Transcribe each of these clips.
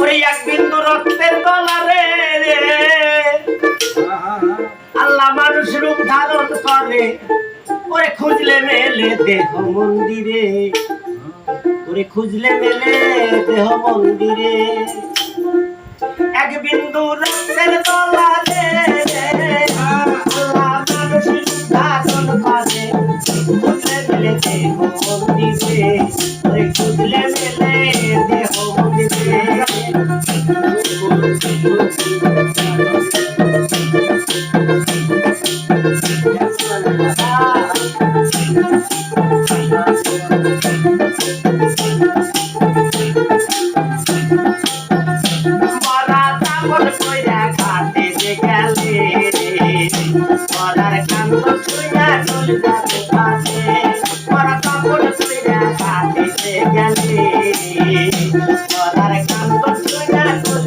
ওরে এক বিন্দু রক্তের গলারে আল্লাহ মানুষ রূপ ধারণ করে। ওরে খুঁজলে মেলে দেহ মন্দিরে। ওরে খুঁজলে মেলে দেহ মন্দিরে। এক বিন্দু রক্তের গলারে আল্লাহ মানুষ রূপ ধারণ খুঁজলে মেলে দেহ মন্দিরে। ওরে খুঁজলে মেলে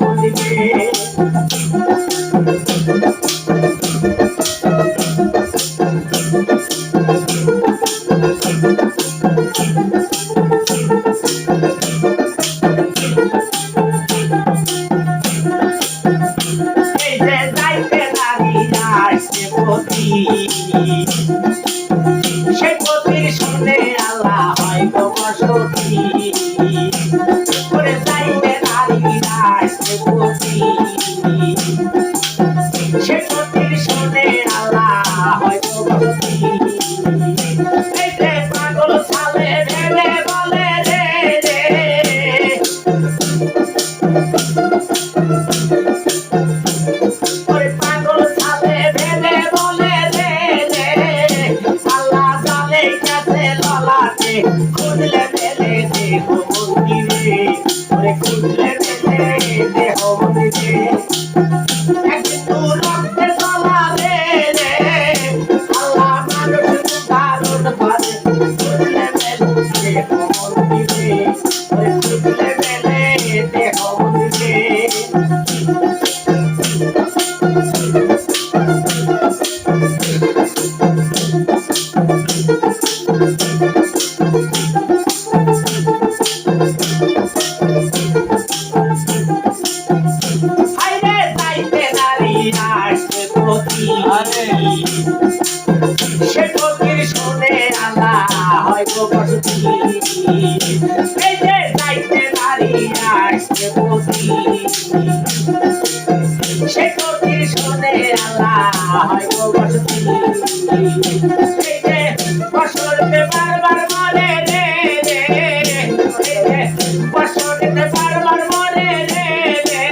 দেহ মন্দিরে সে পতির সামনে আল্লাহ হয় এই যে পাগল ছালে ভেবে বলে। রে রে পাগল ছালে ভেবে বলে রে রে আল্লাহ জালে কাছে ললাটে খুঁজলে মেলে দেহ মন্দিরে ওরে আসছে পতি সে পতির শুনে আল্লাহ হয় বসতি বসরতে বারবার মরে রে রে বসরতে বারবার মরে রে রে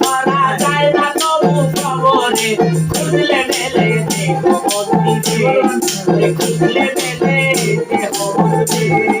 করা যায় না তবু খবরে খুঁজলে মেলে দেহ মন্দিরে খুঁজলে মেলে দেহ মন্দিরে